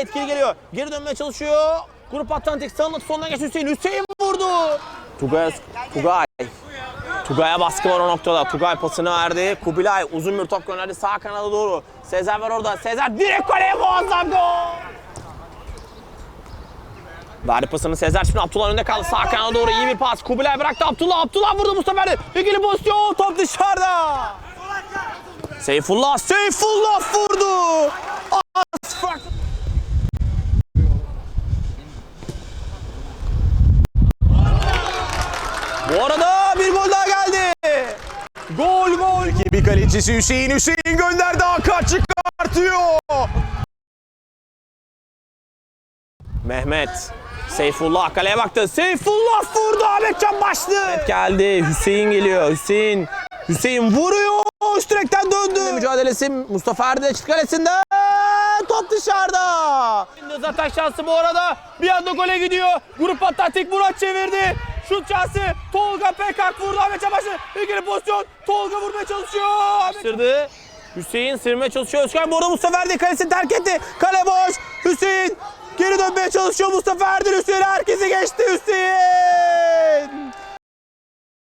etkili geliyor. Geri dönmeye çalışıyor. Grup Atlantik sağında sonuna geç Hüseyin. Hüseyin vurdu. Tugay, Tugay. Tugay'a baskı var o noktada. Tugay pasını verdi. Kubilay uzun bir top gönderdi sağ kanada doğru. Sezer var orada. Sezer direkt kaleye muazzam gol. Verdi pasını Sezer şimdi Abdullah önünde kaldı. Sağ kanada doğru iyi bir pas. Kubilay bıraktı Abdullah. Abdullah vurdu bu sefer. İkili pozisyon. Top dışarıda. Seyfullah. Seyfullah vurdu. Bu arada bir gol daha geldi. Gol gol. Bir kalecisi Hüseyin Hüseyin gönderdi Hakan çıkartıyor. Mehmet. Seyfullah kaleye baktı. Seyfullah vurdu. Ahmetcan başlı. Evet geldi. Hüseyin geliyor. Hüseyin. Hüseyin vuruyor. Üst direkten döndü. Mücadelesi Mustafa Erdinç çıktı kalesinden. Top dışarıda. Zaten şansı bu arada. Bir anda gole gidiyor. Grup Atletik Murat çevirdi. Şut şansı. Tolga Pekak vurdu. Ahmetcan başlı. İkili pozisyon. Tolga vurmaya çalışıyor. Sırdı. Hüseyin sırmaya çalışıyor. Özkan bu arada Mustafa Erdinç kalesini terk etti. Kale boş. Hüseyin Geri dönmeye çalışıyor Mustafa Erdin Hüseyin. Herkesi geçti Hüseyin.